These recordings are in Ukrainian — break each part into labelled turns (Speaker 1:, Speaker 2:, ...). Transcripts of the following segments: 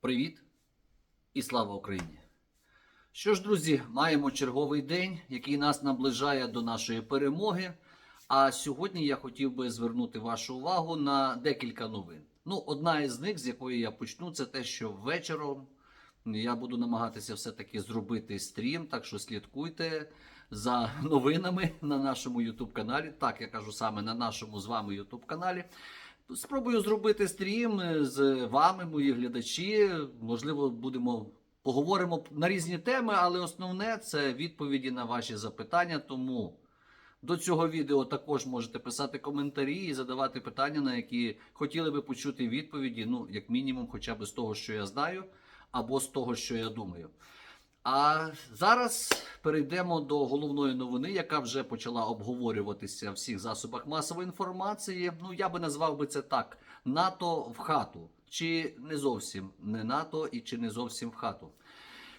Speaker 1: Привіт і слава Україні! Що ж, друзі, маємо черговий день, який нас наближає до нашої перемоги. А сьогодні я хотів би звернути вашу увагу на декілька новин. Ну, одна із них, з якої я почну, це те, що вечором я буду намагатися все-таки зробити стрім, так що слідкуйте за новинами на нашому YouTube каналі. Так, я кажу саме на нашому з вами YouTube каналі. Спробую зробити стрім е, з вами, мої глядачі. Можливо, будемо поговоримо на різні теми, але основне це відповіді на ваші запитання. Тому до цього відео також можете писати коментарі і задавати питання, на які хотіли би почути відповіді. Ну, як мінімум, хоча б з того, що я знаю, або з того, що я думаю. А зараз перейдемо до головної новини, яка вже почала обговорюватися в всіх засобах масової інформації. Ну я би назвав би це так: НАТО в хату, чи не зовсім не НАТО, і чи не зовсім в хату.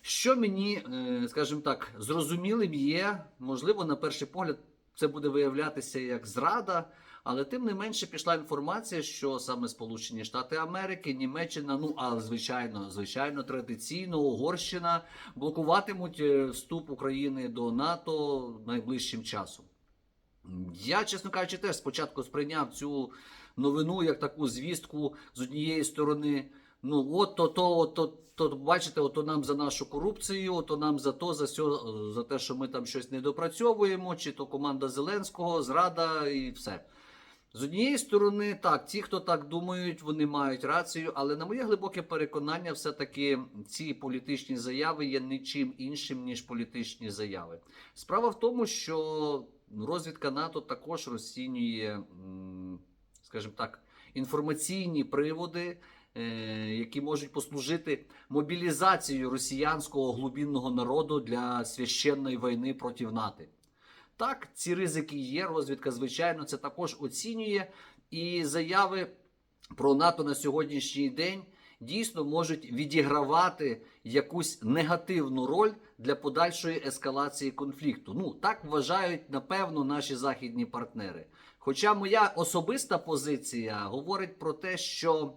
Speaker 1: Що мені, е, скажімо так, зрозумілим є, можливо, на перший погляд це буде виявлятися як зрада. Але тим не менше пішла інформація, що саме Сполучені Штати Америки, Німеччина, ну а звичайно, звичайно, традиційно Угорщина блокуватимуть е, вступ України до НАТО найближчим часом. Я, чесно кажучи, теж спочатку сприйняв цю новину як таку звістку з однієї сторони. Ну, от то, то, то, то, бачите, ото нам за нашу корупцію, ото нам за то, за сьо, за те, що ми там щось не допрацьовуємо, чи то команда Зеленського, зрада і все. З однієї сторони, так, ті, хто так думають, вони мають рацію, але на моє глибоке переконання, все-таки ці політичні заяви є нічим іншим, ніж політичні заяви. Справа в тому, що розвідка НАТО також розцінює, скажімо так, інформаційні приводи. е, Які можуть послужити мобілізацією росіянського глубинного народу для священної війни проти НАТО. Так, ці ризики є. Розвідка, звичайно, це також оцінює. І заяви про НАТО на сьогоднішній день дійсно можуть відігравати якусь негативну роль для подальшої ескалації конфлікту. Ну, так вважають, напевно, наші західні партнери. Хоча моя особиста позиція говорить про те, що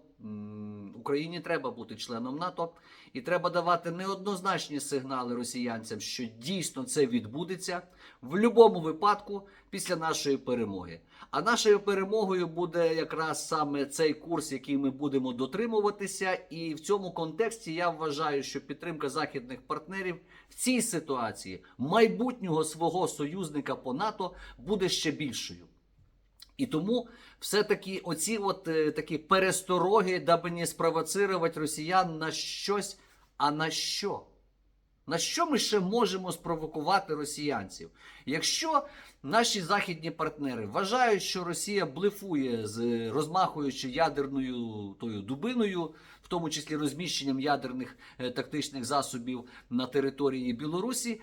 Speaker 1: Україні треба бути членом НАТО, і треба давати неоднозначні сигнали росіянцям, що дійсно це відбудеться в будь-якому випадку після нашої перемоги. А нашою перемогою буде якраз саме цей курс, який ми будемо дотримуватися. І в цьому контексті я вважаю, що підтримка західних партнерів в цій ситуації майбутнього свого союзника по НАТО буде ще більшою. І тому все-таки оці от е, такі перестороги, даби не спровоцирувати росіян на щось. А на що? На що ми ще можемо спровокувати росіянців? Якщо наші західні партнери вважають, що Росія блефує з розмахуючи ядерною тою дубиною, в тому числі розміщенням ядерних е, тактичних засобів на території Білорусі,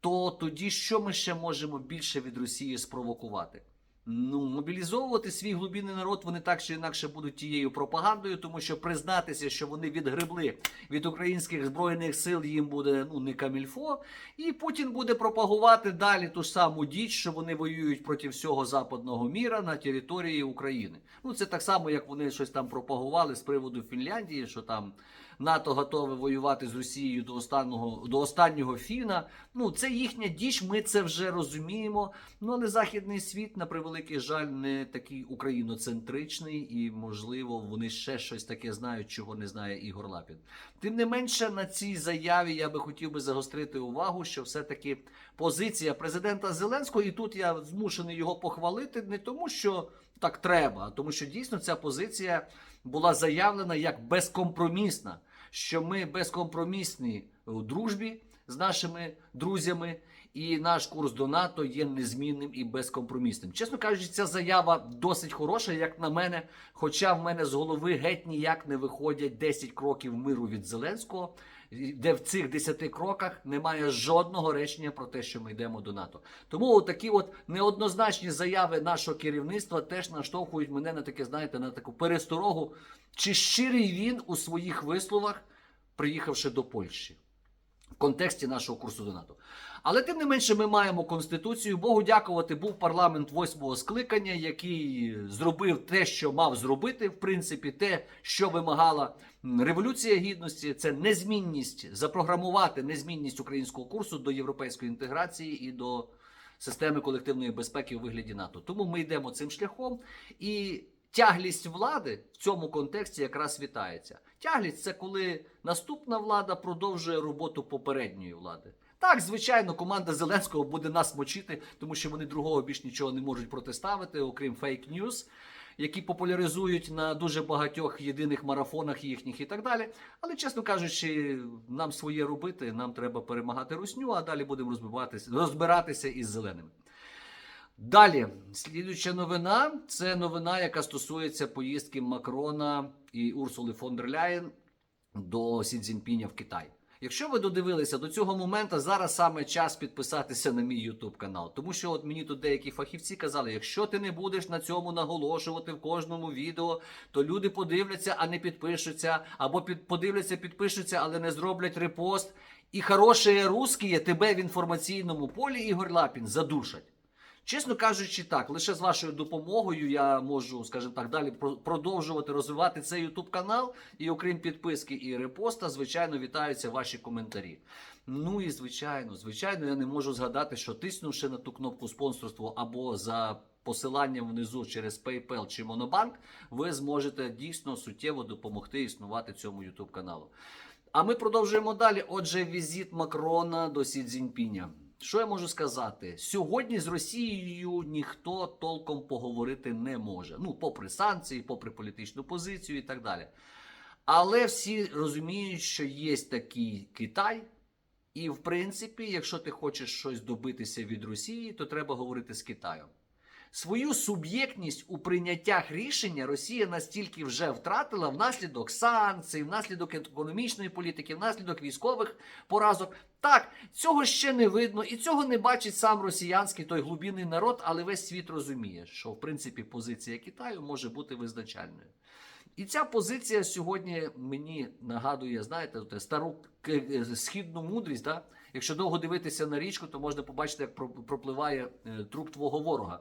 Speaker 1: то тоді що ми ще можемо більше від Росії спровокувати? Ну, мобілізовувати свій глибинний народ вони так чи інакше будуть тією пропагандою, тому що признатися, що вони відгребли від українських збройних сил, їм буде ну не камільфо. І Путін буде пропагувати далі ту саму діч, що вони воюють проти всього западного міра на території України. Ну це так само, як вони щось там пропагували з приводу Фінляндії, що там НАТО готове воювати з Росією до останнього до останнього фіна. Ну це їхня діч. Ми це вже розуміємо. Ну але західний світ, на превеликий жаль, не такий україноцентричний, і можливо вони ще щось таке знають, чого не знає Ігор Лапін. Тим не менше, на цій заяві я би хотів би загострити увагу, що все-таки позиція президента Зеленського, і тут я змушений його похвалити, не тому, що так треба, а тому, що дійсно ця позиція була заявлена як безкомпромісна, що ми безкомпромісні у дружбі з нашими друзями, і наш курс до НАТО є незмінним і безкомпромісним. Чесно кажучи, ця заява досить хороша, як на мене. Хоча в мене з голови геть ніяк не виходять 10 кроків миру від Зеленського. Де в цих 10 кроках немає жодного речення про те, що ми йдемо до НАТО. Тому такі от неоднозначні заяви нашого керівництва теж наштовхують мене на таке, знаєте, на таку пересторогу, чи щирий він у своїх висловах, приїхавши до Польщі. В контексті нашого курсу до НАТО. Але тим не менше, ми маємо конституцію. Богу дякувати, був парламент восьмого скликання, який зробив те, що мав зробити, в принципі, те, що вимагала революція гідності, це незмінність запрограмувати незмінність українського курсу до європейської інтеграції і до системи колективної безпеки у вигляді НАТО. Тому ми йдемо цим шляхом і. Тяглість влади в цьому контексті якраз вітається. Тяглість це коли наступна влада продовжує роботу попередньої влади. Так, звичайно, команда Зеленського буде нас мочити, тому що вони другого більш нічого не можуть протиставити, окрім фейк ньюз, які популяризують на дуже багатьох єдиних марафонах їхніх і так далі. Але, чесно кажучи, нам своє робити, нам треба перемагати русню, а далі будемо розбиратися із зеленими. Далі, слідуюча новина це новина, яка стосується поїздки Макрона і Урсули фон дер Ляєн до Сі Цзіньпіня в Китай. Якщо ви додивилися до цього моменту, зараз саме час підписатися на мій YouTube канал. Тому що от мені тут деякі фахівці казали, якщо ти не будеш на цьому наголошувати в кожному відео, то люди подивляться, а не підпишуться, або під, подивляться, підпишуться, але не зроблять репост. І хороші русські тебе в інформаційному полі Ігор Лапін задушать. Чесно кажучи, так, лише з вашою допомогою я можу, скажімо так, далі про- продовжувати розвивати цей YouTube канал. І окрім підписки і репоста, звичайно, вітаються ваші коментарі. Ну і звичайно, звичайно, я не можу згадати, що тиснувши на ту кнопку спонсорство або за посиланням внизу через PayPal чи Monobank, ви зможете дійсно суттєво допомогти існувати цьому YouTube каналу. А ми продовжуємо далі. Отже, візит Макрона до Сі Цзіньпіня. Що я можу сказати? Сьогодні з Росією ніхто толком поговорити не може. Ну, попри санкції, попри політичну позицію і так далі. Але всі розуміють, що є такий Китай, і в принципі, якщо ти хочеш щось добитися від Росії, то треба говорити з Китаєм. Свою суб'єктність у прийняттях рішення Росія настільки вже втратила внаслідок санкцій, внаслідок економічної політики, внаслідок військових поразок. Так, цього ще не видно, і цього не бачить сам росіянський той глубинний народ, але весь світ розуміє, що в принципі позиція Китаю може бути визначальною. І ця позиція сьогодні мені нагадує, знаєте, те стару е, східну мудрість. Да? Якщо довго дивитися на річку, то можна побачити, як пропливає е, труп твого ворога.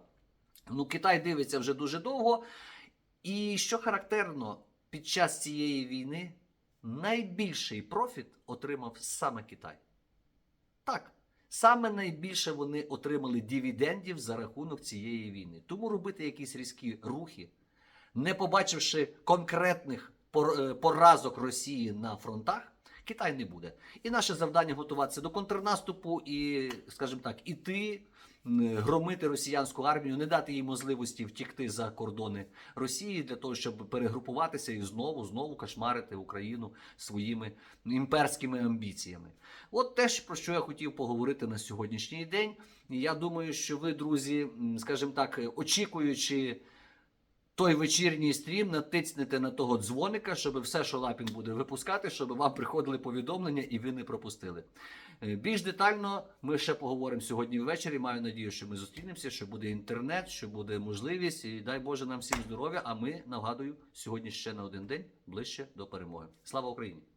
Speaker 1: Ну, Китай дивиться вже дуже довго. І що характерно, під час цієї війни найбільший профіт отримав саме Китай. Так, саме найбільше вони отримали дивідендів за рахунок цієї війни. Тому робити якісь різкі рухи, не побачивши конкретних е, поразок Росії на фронтах, Китай не буде. І наше завдання готуватися до контрнаступу і, скажімо так, іти, громити росіянську армію, не дати їй можливості втікти за кордони Росії для того, щоб перегрупуватися і знову знову кошмарити Україну своїми імперськими амбіціями. От те, про що я хотів поговорити на сьогоднішній день. Я думаю, що ви, друзі, скажімо так, очікуючи той вечірній стрім, натиснете на того дзвоника, щоб все, що Лапін буде випускати, щоб вам приходили повідомлення і ви не пропустили. Е, Більш детально ми ще поговоримо сьогодні ввечері. Маю надію, що ми зустрінемося, що буде інтернет, що буде можливість, і дай Боже нам всім здоров'я. А ми нагадую, сьогодні ще на один день ближче до перемоги. Слава Україні!